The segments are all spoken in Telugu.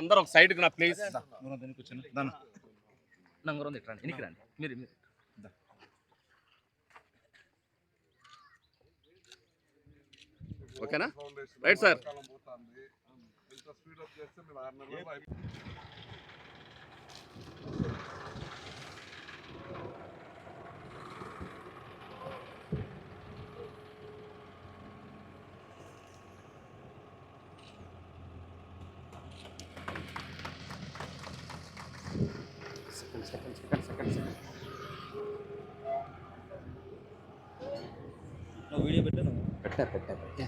అందరూ ఒక సైడ్కి నా ప్లీజ్ నంగరం ఇనికి రండి. మీరు మీరు. ఓకేనా? Right sir second second second second second నువ్వు వీడియో పెట్టాను పెట్టా పెట్టా పెట్టా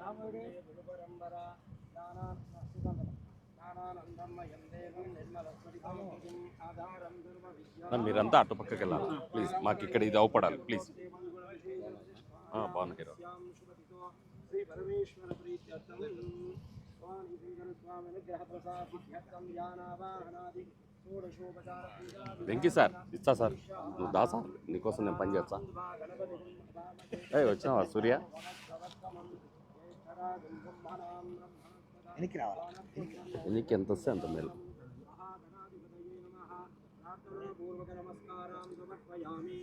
రాముడే మీరంతా అటు పక్కకి వెళ్ళాలి ప్లీజ్ మాకు ఇక్కడ ఇది అవపడాలి ప్లీజ్ బాగున్నా వెంకీ సార్ ఇస్తా సార్. నువ్వు దా సార్ నీకోసం నేను పని చేస్తా. ఏ వచ్చినావా సూర్య? వెనక్కి రావాలి? నీకు ఎంత వస్తే అంత మేలు. పూర్వక నమస్కారం సమర్పయామి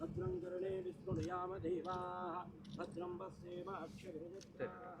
భద్రం కరుణే విష్ణుయామ దేవాः. భద్రం పశ్యేమ అక్షవిరజత్రాः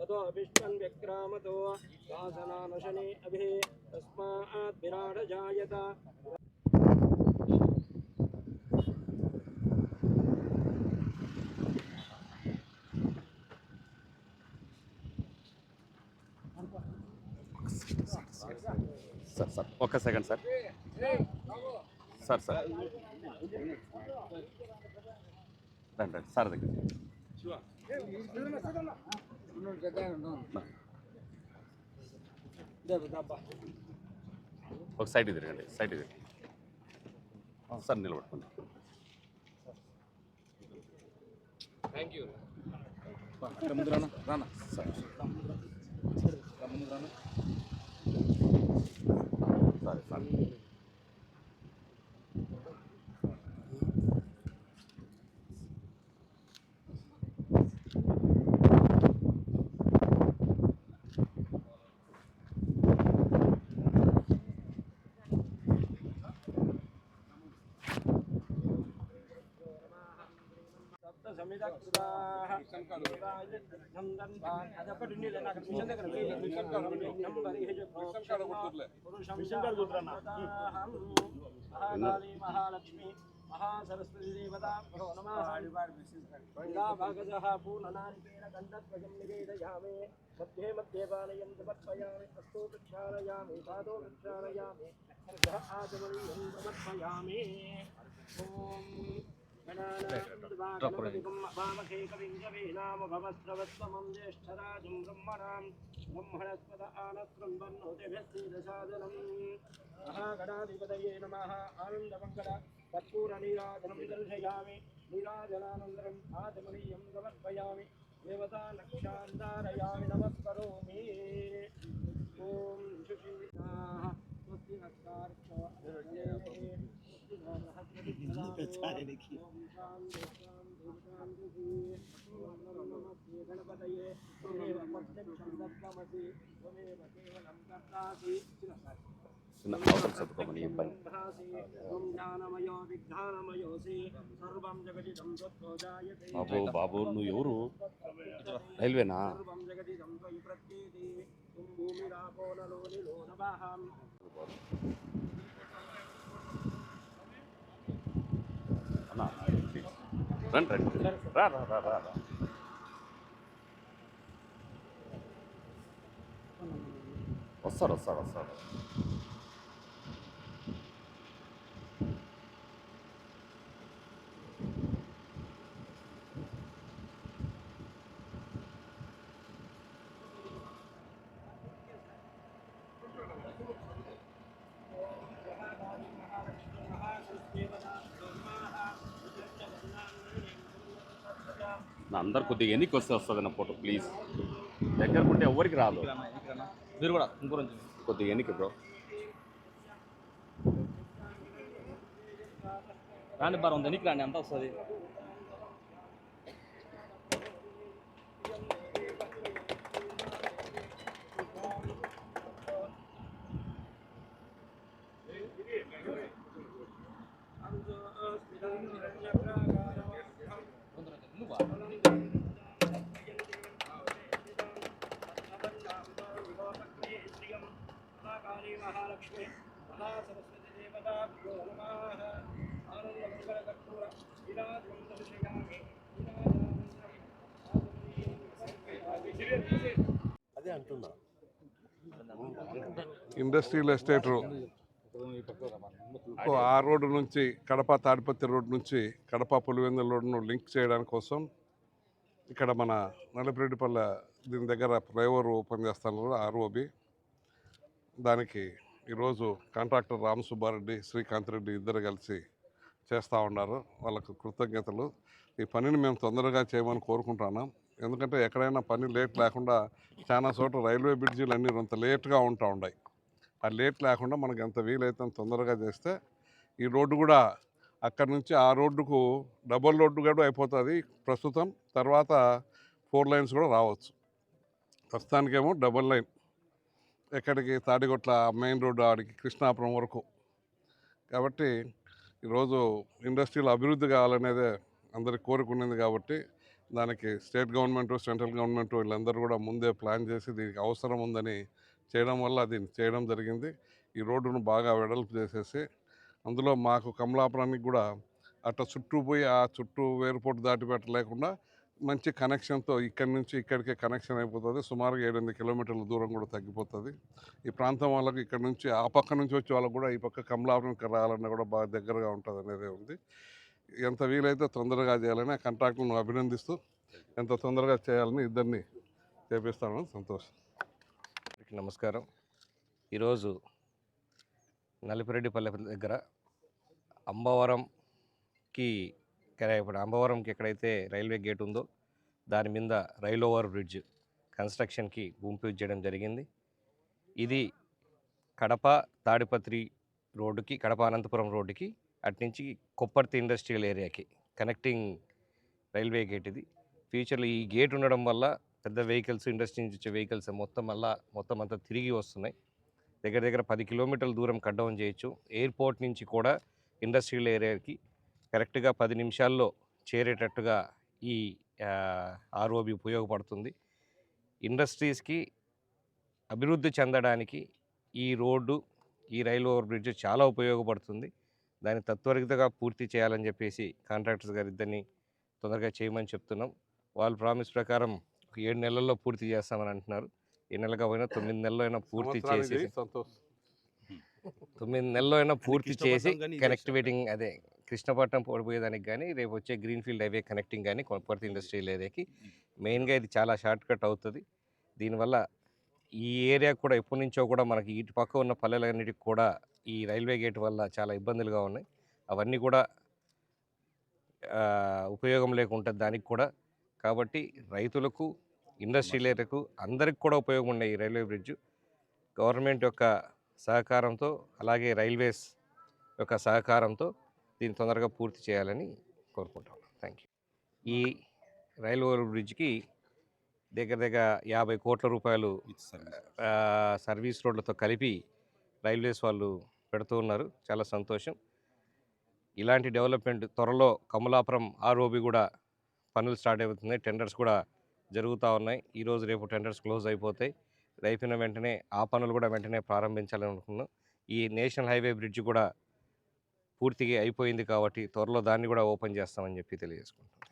దివి త్రిపాదోద్భవదయత్పురుషः ఆదో అస్య అహాభవాత్ పునః తతో విష్ణన్ వ్యక్రామతో వాసనానశనే అభి తస్మాత్ విరాట జాయత సార్ సార్ ఒక్క సెకండ్ సార్. Sir sir. రండి రండి సార్ దగ్గర. ఒక సైడ్ తిరగండి సైడ్ తిరగండి సార్ నిలబడుకోండి. అక్కడ ముందు రానా రానా? సార్. ముందు రానా సరే సార్. మహాకాళి మహాలక్ష్మి महासरस्वती देवताभ्यो नमः यदा भागजः पूर्णनारिकेण कण्ठध्वजं निवेदयामि मध्ये मध्ये पालयं समर्पयामि हस्तो प्रक्षालयामि पादो प्रक्षालयामि अर्धः आचमनीयं समर्पयामि ॐ ేనామభవస్రవత్వమం జ్యేష్ఠరాజం బ్రహ్మణాం బ్రహ్మణస్పద ఆనత్రం వర్ణోతిభిశ్రీదశాదనం మహాగణాధిపతయే నమ. ఆనందమంగళ కర్పూరనీరాజనం దర్శయామి నీరాజనానందరం ఆదమనీయం సమర్పయామి. దేవతా నక్షాంతారయామి నమస్కరోమి. ఓం శుషీనా స్వస్తి నక్షార్చ ప్రచారానికి బాబు బాబు నువ్వు ఎవరు? రైల్వేనా? భూమి రాపోలలోని లోనవాహం రండి రండి రా రా రా రా రా. వస్తారు వస్తారు వస్తారు అందరు కొద్దిగా ఎన్నికి వస్తే వస్తుంది నా ఫోటో ప్లీజ్ దగ్గర ఉంటే ఎవరికి రాదు. మీరు కూడా ఇంకో కొద్దిగా ఎన్నికి బ్రో రాండి బాగా ఉంది ఎనికి రాండి అంతా వస్తుంది. అదే అంటున్నా. ఇండస్ట్రియల్ ఎస్టేట్ ఆ రోడ్డు నుంచి కడప తాడిపత్రి రోడ్ నుంచి కడప పులివెందుల రోడ్డును లింక్ చేయడం కోసం ఇక్కడ మన నలపిరెడ్డిపల్లె దీని దగ్గర ఫ్లైఓవర్ ఓపెన్ చేస్తున్నారు ఆర్ఓబి. దానికి ఈరోజు కాంట్రాక్టర్ రామ్ సుబ్బారెడ్డి శ్రీకాంత్ రెడ్డి ఇద్దరు కలిసి చేస్తూ ఉన్నారు. వాళ్ళకు కృతజ్ఞతలు. ఈ పనిని మేము తొందరగా చేయమని కోరుకుంటున్నాం. ఎందుకంటే ఎక్కడైనా పని లేట్ లేకుండా చాలా చోట్ల రైల్వే బ్రిడ్జీలు అన్నీ కొంత లేట్గా ఉంటూ ఉన్నాయి ఆ లేట్ లేకుండా మనకు ఎంత వీలైతే అంత తొందరగా చేస్తే ఈ రోడ్డు కూడా అక్కడ నుంచి ఆ రోడ్డుకు డబుల్ రోడ్డు కూడా అయిపోతుంది ప్రస్తుతం. తర్వాత ఫోర్ లైన్స్ కూడా రావచ్చు. ప్రస్తుతానికేమో డబుల్ లైన్. ఎక్కడికి తాడిగొట్ల మెయిన్ రోడ్డు ఆడికి కృష్ణాపురం వరకు. కాబట్టి ఈరోజు ఇండస్ట్రీలో అభివృద్ధి కావాలనేదే అందరి కోరిక కాబట్టి దానికి స్టేట్ గవర్నమెంట్ సెంట్రల్ గవర్నమెంట్ వీళ్ళందరూ కూడా ముందే ప్లాన్ చేసి దీనికి అవసరం ఉందని చేయడం వల్ల దీన్ని చేయడం జరిగింది. ఈ రోడ్డును బాగా వెడల్పు చేసేసి అందులో మాకు కమలాపురానికి కూడా అట్లా చుట్టూ పోయి ఆ చుట్టూ వేరుపోటు దాటిపెట్టలేకుండా మంచి కనెక్షన్తో ఇక్కడి నుంచి ఇక్కడికే కనెక్షన్ అయిపోతుంది. సుమారుగా ఏడెనిమిది కిలోమీటర్ల దూరం కూడా తగ్గిపోతుంది. ఈ ప్రాంతం వాళ్ళకి ఇక్కడ నుంచి ఆ పక్క నుంచి వచ్చే వాళ్ళకు కూడా ఈ పక్క కమలాపురంకి రావాలన్నా కూడా బాగా దగ్గరగా ఉంటుంది అనేది ఉంది. ఎంత వీలైతే తొందరగా చేయాలని ఆ కాంట్రాక్టులను అభినందిస్తూ ఎంత తొందరగా చేయాలని ఇద్దరిని చేపిస్తానని సంతోషం. నమస్కారం. ఈరోజు నలిపిరెడ్డిపల్లె దగ్గర అంబవరంకి ఇప్పుడు అంబవరంకి ఎక్కడైతే రైల్వే గేట్ ఉందో దాని మీద రైల్ ఓవర్ బ్రిడ్జ్ కన్స్ట్రక్షన్కి భూమి పూజ చేయడం జరిగింది. ఇది కడప తాడిపత్రి రోడ్డుకి కడప అనంతపురం రోడ్డుకి అట్నుంచి కొప్పర్తి ఇండస్ట్రియల్ ఏరియాకి కనెక్టింగ్ రైల్వే గేట్ ఇది. ఫ్యూచర్లో ఈ గేట్ ఉండడం వల్ల పెద్ద వెహికల్స్ ఇండస్ట్రీ నుంచి వచ్చే వెహికల్స్ మొత్తం మళ్ళా మొత్తం అంతా తిరిగి వస్తున్నాయి. దగ్గర దగ్గర పది కిలోమీటర్ల దూరం కట్ డౌన్ చేయొచ్చు. ఎయిర్పోర్ట్ నుంచి కూడా ఇండస్ట్రియల్ ఏరియాకి కరెక్ట్గా పది నిమిషాల్లో చేరేటట్టుగా ఈ ఆర్ఓబి ఉపయోగపడుతుంది. ఇండస్ట్రీస్కి అభివృద్ధి చెందడానికి ఈ రోడ్డు ఈ రైల్ ఓవర్ బ్రిడ్జ్ చాలా ఉపయోగపడుతుంది. దాన్ని తత్వరితగా పూర్తి చేయాలని చెప్పేసి కాంట్రాక్టర్స్ గారు ఇద్దరిని తొందరగా చేయమని చెప్తున్నాం. వాళ్ళ ప్రామిస్ ప్రకారం ఒక ఏడు నెలల్లో పూర్తి చేస్తామని అంటున్నారు. ఏ నెలగా పోయినా తొమ్మిది నెలల్లో అయినా పూర్తి చేసి తొమ్మిది నెలల్లో అయినా పూర్తి చేసి కనెక్టివేటింగ్ అదే కృష్ణపట్నం పోడిపోయేదానికి కానీ రేపు వచ్చే గ్రీన్ఫీల్డ్ హైవే కనెక్టింగ్ కానీ కొనపర్తి ఇండస్ట్రియల్ ఏరియాకి. మెయిన్గా ఇది చాలా షార్ట్ కట్ అవుతుంది. దీనివల్ల ఈ ఏరియా కూడా ఎప్పటి నుంచో కూడా మనకి ఇటు పక్క ఉన్న పల్లెలన్నిటికి కూడా ఈ రైల్వే గేట్ వల్ల చాలా ఇబ్బందులుగా ఉన్నాయి. అవన్నీ కూడా ఉపయోగం లేకుంటుంది దానికి కూడా. కాబట్టి రైతులకు ఇండస్ట్రియల్ ఏరియాకు అందరికి కూడా ఉపయోగం ఉండే ఈ రైల్వే బ్రిడ్జ్. గవర్నమెంట్ యొక్క సహకారంతో అలాగే రైల్వేస్ యొక్క సహకారంతో దీన్ని తొందరగా పూర్తి చేయాలని కోరుకుంటాం థ్యాంక్ యూ ఈ రైల్ ఓవర్ బ్రిడ్జ్కి దగ్గర దగ్గర యాభై కోట్ల రూపాయలు సర్వీస్ రోడ్లతో కలిపి రైల్వేస్ వాళ్ళు పెడుతూ ఉన్నారు. చాలా సంతోషం. ఇలాంటి డెవలప్మెంట్ త్వరలో కమలాపురం ఆర్ఓబి కూడా పనులు స్టార్ట్ అవుతున్నాయి టెండర్స్ కూడా జరుగుతూ ఉన్నాయి. ఈరోజు రేపు టెండర్స్ క్లోజ్ అయిపోతాయి. అయిపోయిన వెంటనే ఆ పనులు కూడా వెంటనే ప్రారంభించాలని అనుకున్నాం ఈ నేషనల్ హైవే బ్రిడ్జ్ కూడా పూర్తిగా అయిపోయింది కాబట్టి త్వరలో దాన్ని కూడా ఓపెన్ చేస్తామని చెప్పి తెలియజేసుకుంటున్నాను.